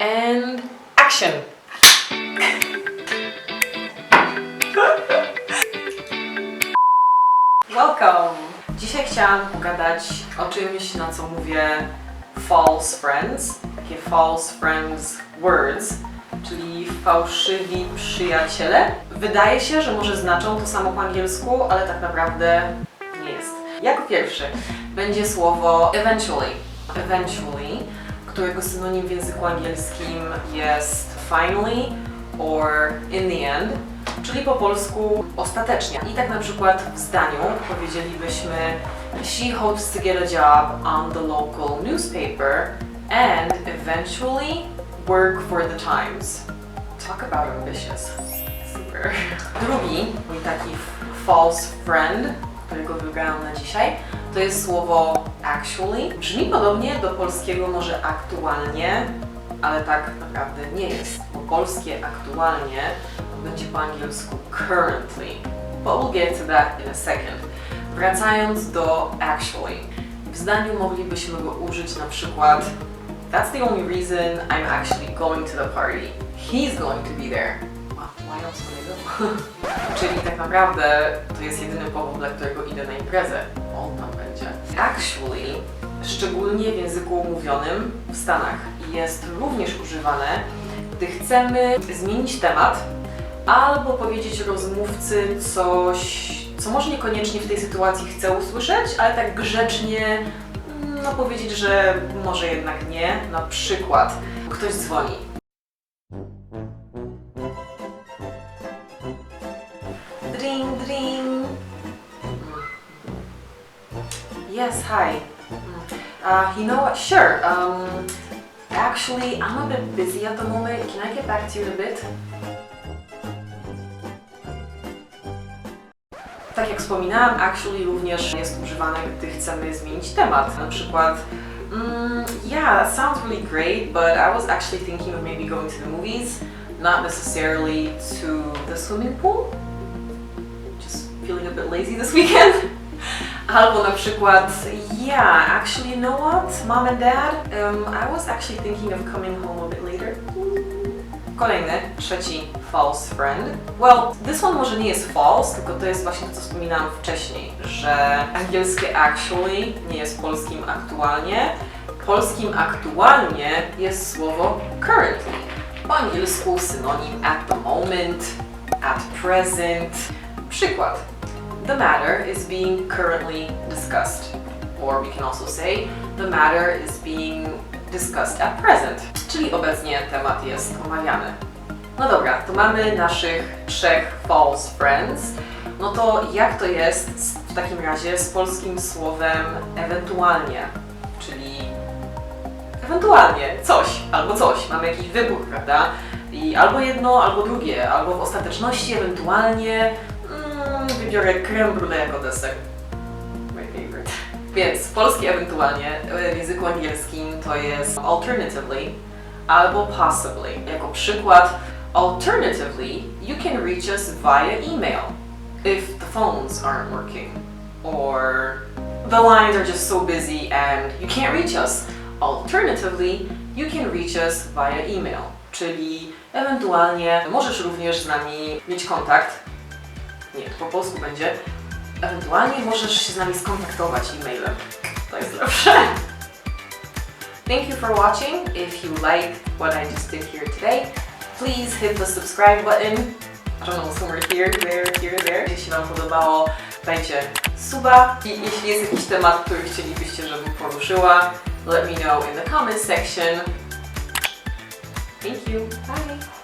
and action! Welcome! Dzisiaj chciałam pogadać o czymś, na co mówię false friends, takie false friends words, czyli fałszywi przyjaciele. Wydaje się, że może znaczą to samo po angielsku, ale tak naprawdę nie jest. Jako pierwszy będzie słowo eventually. Eventually, którego synonim w języku angielskim jest finally or in the end, czyli po polsku ostatecznie. I tak na przykład w zdaniu powiedzielibyśmy She hopes to get a job on the local newspaper and eventually work for the Times. Talk about ambitious. Super. Drugi, mój taki false friend, którego wybrałam na dzisiaj, to jest słowo actually. Brzmi podobnie do polskiego może aktualnie, ale tak naprawdę nie jest, bo polskie aktualnie będzie po angielsku currently. But we'll get to that in a second. Wracając do actually. W zdaniu moglibyśmy go użyć na przykład That's the only reason I'm actually going to the party. He's going to be there. Why else would I go? Czyli tak naprawdę to jest jedyny powód, dla którego idę na imprezę. On tam będzie. Actually, szczególnie w języku mówionym w Stanach, jest również używane, gdy chcemy zmienić temat albo powiedzieć rozmówcy coś, co może niekoniecznie w tej sytuacji chce usłyszeć, ale tak grzecznie no powiedzieć, że może jednak nie. Na przykład ktoś dzwoni. Dring, dring. Yes, hi. Uh, you know what? Sure. Um, actually, I'm a bit busy at the moment. Can I get back to you in a bit? Tak jak wspominałam, actually również jest używane, gdy chcemy zmienić temat. Na przykład, mm, yeah, that sounds really great, but I was actually thinking of maybe going to the movies, not necessarily to the swimming pool. Just feeling a bit lazy this weekend. Albo na przykład, yeah, actually, you know what, mom and dad, um, I was actually thinking of coming home a bit later. Kolejny, trzeci false friend. Well, this one może nie jest false, tylko to jest właśnie to, co wspominałam wcześniej, że angielskie actually nie jest polskim aktualnie. Polskim aktualnie jest słowo currently. Po angielsku synonim at the moment, at present. Przykład. The matter is being currently discussed. Or we can also say the matter is being discussed at present. Czyli obecnie temat jest omawiany. No dobra, to mamy naszych trzech false friends. No to jak to jest w takim razie z polskim słowem ewentualnie? Czyli ewentualnie coś albo coś. Mamy jakiś wybór, prawda? I albo jedno, albo drugie, albo w ostateczności ewentualnie wybiorę creme brulee jako deser. My favorite. Więc polskie ewentualnie e, w języku angielskim to jest alternatively albo possibly. Jako przykład, alternatively, you can reach us via email if the phones aren't working or the lines are just so busy and you can't reach us. Alternatively, you can reach us via email, czyli ewentualnie możesz również z nami mieć kontakt. Nie, po polsku będzie. Ewentualnie możesz się z nami skontaktować e-mailem. To jest lepsze. Thank you for watching. If you liked what I just did here today, please hit the subscribe button. I don't know, somewhere here, there, here, there. Jeśli Wam podobało, dajcie suba. I jeśli jest jakiś temat, który chcielibyście, żebym poruszyła, let me know in the comment section. Thank you. Bye.